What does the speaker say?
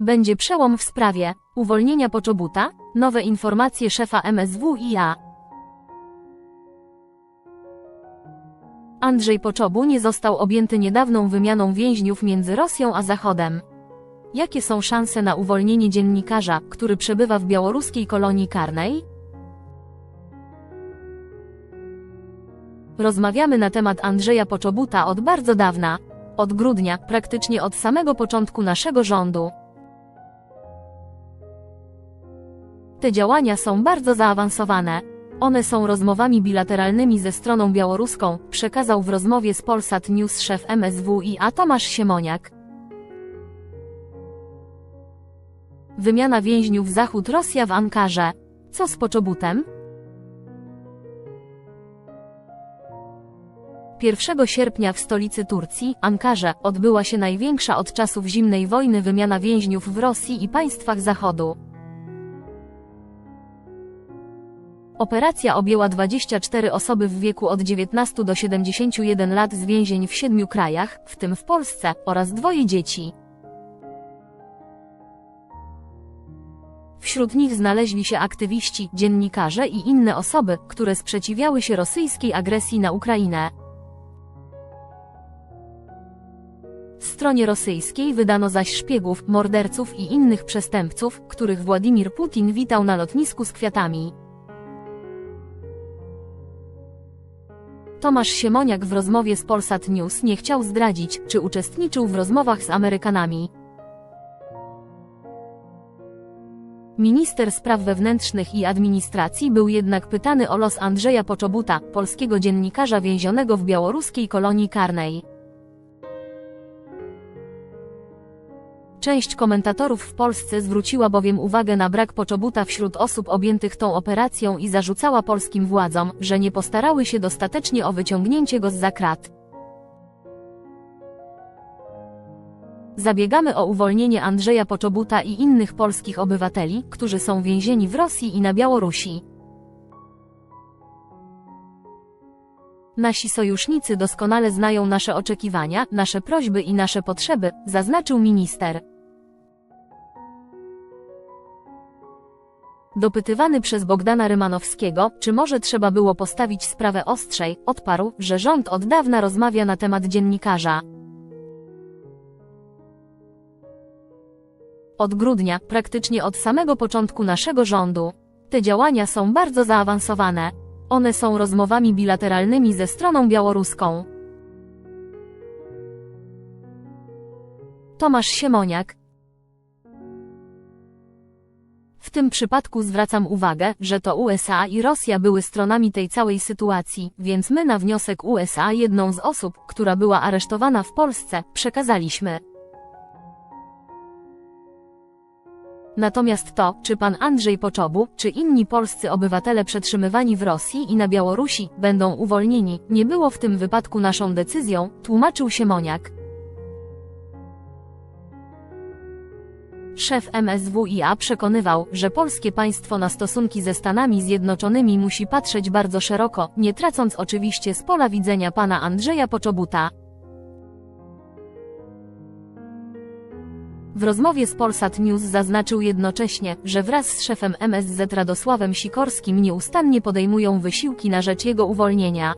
Będzie przełom w sprawie uwolnienia Poczobuta, nowe informacje szefa MSWiA. Andrzej Poczobu nie został objęty niedawną wymianą więźniów między Rosją a Zachodem. Jakie są szanse na uwolnienie dziennikarza, który przebywa w białoruskiej kolonii karnej? Rozmawiamy na temat Andrzeja Poczobuta od bardzo dawna. Od grudnia, praktycznie od samego początku naszego rządu. Te działania są bardzo zaawansowane. One są rozmowami bilateralnymi ze stroną białoruską, przekazał w rozmowie z Polsat News szef MSWiA Tomasz Siemoniak. Wymiana więźniów Zachód-Rosja w Ankarze. Co z Poczobutem? 1 sierpnia w stolicy Turcji, Ankarze, odbyła się największa od czasów zimnej wojny wymiana więźniów w Rosji i państwach Zachodu. Operacja objęła 24 osoby w wieku od 19 do 71 lat z więzień w siedmiu krajach, w tym w Polsce, oraz dwoje dzieci. Wśród nich znaleźli się aktywiści, dziennikarze i inne osoby, które sprzeciwiały się rosyjskiej agresji na Ukrainę. Stronie rosyjskiej wydano zaś szpiegów, morderców i innych przestępców, których Władimir Putin witał na lotnisku z kwiatami. Tomasz Siemoniak w rozmowie z Polsat News nie chciał zdradzić, czy uczestniczył w rozmowach z Amerykanami. Minister Spraw Wewnętrznych i Administracji był jednak pytany o los Andrzeja Poczobuta, polskiego dziennikarza więzionego w białoruskiej kolonii karnej. Część komentatorów w Polsce zwróciła bowiem uwagę na brak Poczobuta wśród osób objętych tą operacją i zarzucała polskim władzom, że nie postarały się dostatecznie o wyciągnięcie go z zakrat. Zabiegamy o uwolnienie Andrzeja Poczobuta i innych polskich obywateli, którzy są więzieni w Rosji i na Białorusi. Nasi sojusznicy doskonale znają nasze oczekiwania, nasze prośby i nasze potrzeby, zaznaczył minister. Dopytywany przez Bogdana Rymanowskiego, czy może trzeba było postawić sprawę ostrzej, odparł, że rząd od dawna rozmawia na temat dziennikarza. Od grudnia, praktycznie od samego początku naszego rządu. Te działania są bardzo zaawansowane. One są rozmowami bilateralnymi ze stroną białoruską. Tomasz Siemoniak W tym przypadku zwracam uwagę, że to USA i Rosja były stronami tej całej sytuacji, więc my na wniosek USA jedną z osób, która była aresztowana w Polsce, przekazaliśmy. Natomiast to, czy pan Andrzej Poczobu, czy inni polscy obywatele przetrzymywani w Rosji i na Białorusi będą uwolnieni, nie było w tym wypadku naszą decyzją, tłumaczył Siemoniak. Szef MSWiA przekonywał, że polskie państwo na stosunki ze Stanami Zjednoczonymi musi patrzeć bardzo szeroko, nie tracąc oczywiście z pola widzenia pana Andrzeja Poczobuta. W rozmowie z Polsat News zaznaczył jednocześnie, że wraz z szefem MSZ Radosławem Sikorskim nieustannie podejmują wysiłki na rzecz jego uwolnienia.